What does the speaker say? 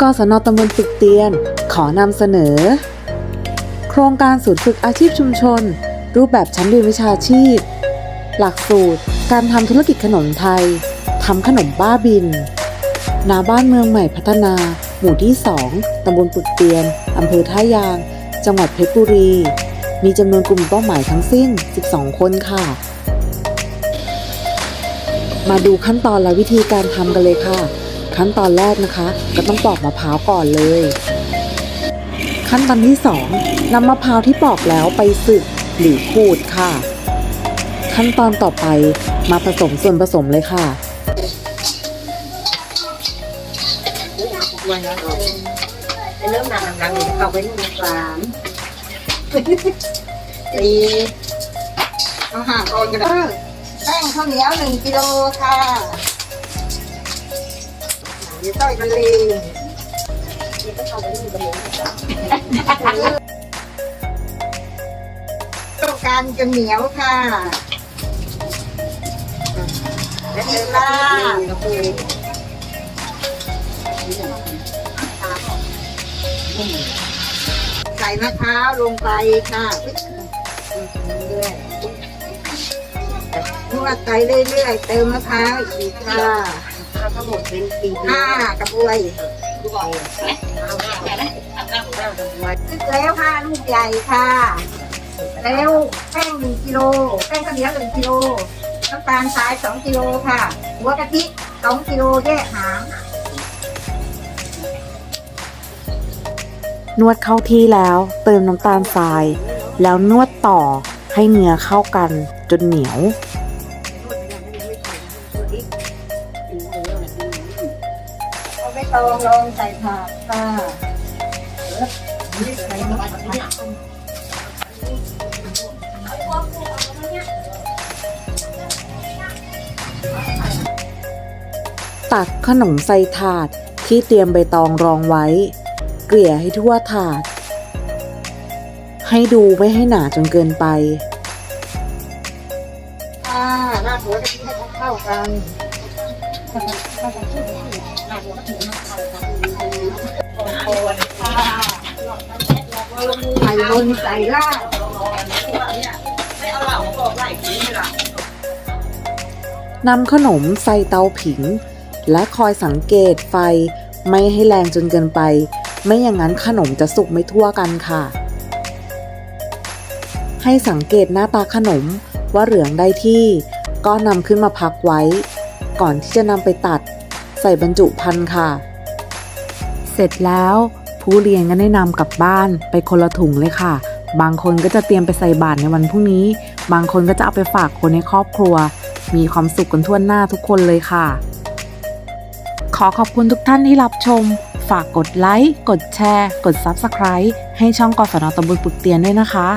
กศนตำบลปึกเตียน ขอนำเสนอ โครงการศูนย์ฝึกอาชีพชุมชน รูปแบบชั้นเรียนวิชาชีพ หลักสูตร การทำธุรกิจขนมไทยทำขนมบ้าบิน นาบ้านเมืองใหม่พัฒนา หมู่ที่ 2ตำบลปึกเตียนอำเภอท่ายาง จังหวัดเพชรบุรี มีจำนวนกลุ่มเป้าหมายทั้งสิ้น 12 คนค่ะ มาดูขั้นตอนและวิธีการทำกันเลยค่ะ ขั้นตอนแรกนะคะ ก็ต้องปอกมะพร้าวก่อนเลย ขั้นตอนที่ 2นำมะพร้าวที่ปอกแล้วไปสึกหรือขูดค่ะ ขั้นตอนต่อไปมาผสมส่วนผสมเลยค่ะวันนั้นเป็นเริ่มนำหลังๆเข้าไปนู่นสามสี่เอาห่างก่อนกันนะแป้งข้าวเหนียวหนึ่งกิโลค่ะ เดี๋ยวต้อยกันเลยนี่ก็เข้าไปนู่นกันเลยต้องการจะเหนียวค่ะและเวลาใส่มะพร้าวลงไปค่ะนวดไปเรื่อยๆเติมมะพร้าวอีกค่ะ ทั้งหมดเป็นสี่ห้ากระบวยซึกแล้วค่ะลูกใหญ่ค่ะ แล้วแป้งหนึ่งกิโลแป้งข้าวเหนียวหนึ่งกิโลน้ำตาลทรายสองกิโลค่ะ หัวกะทิสองกิโลแยกหางนวดเข้าที่แล้วเติมน้ำตาลทราย แล้วนวดต่อให้เนื้อเข้ากันจนเหนียว เอาไปตองลงใส่ผักค่ะตักขนมใส่ถาดที่เตรียมใบตองรองไว้ เกลี่ยให้ทั่วถาด ให้ดูไม่ให้หนาจนเกินไปค่ะราหัวกะทิให้เข้ากัน ใส่บนใส่ล่างนำขนมใส่เตาผิง และคอยสังเกตไฟไม่ให้แรงจนเกินไป ไม่อย่างนั้นขนมจะสุกไม่ทั่วกันค่ะ ให้สังเกตหน้าตาขนมว่าเหลืองได้ที่ ก็นำขึ้นมาพักไว้ ก่อนที่จะนำไปตัด ใส่บรรจุภัณฑ์ค่ะ เสร็จแล้วผู้เรียนก็ได้นำกลับบ้านไปคนละถุงเลยค่ะ บางคนก็จะเตรียมไปใส่บาตรในวันพรุ่งนี้ บางคนก็จะเอาไปฝากคนในครอบครัว มีความสุขกันทั่วหน้าทุกคนเลยค่ะ ขอขอบคุณทุกท่านที่รับชม ฝากกดไลค์ กดแชร์ กด Subscribe ให้ช่องกศนตำบลปึกเตียนด้วยนะคะ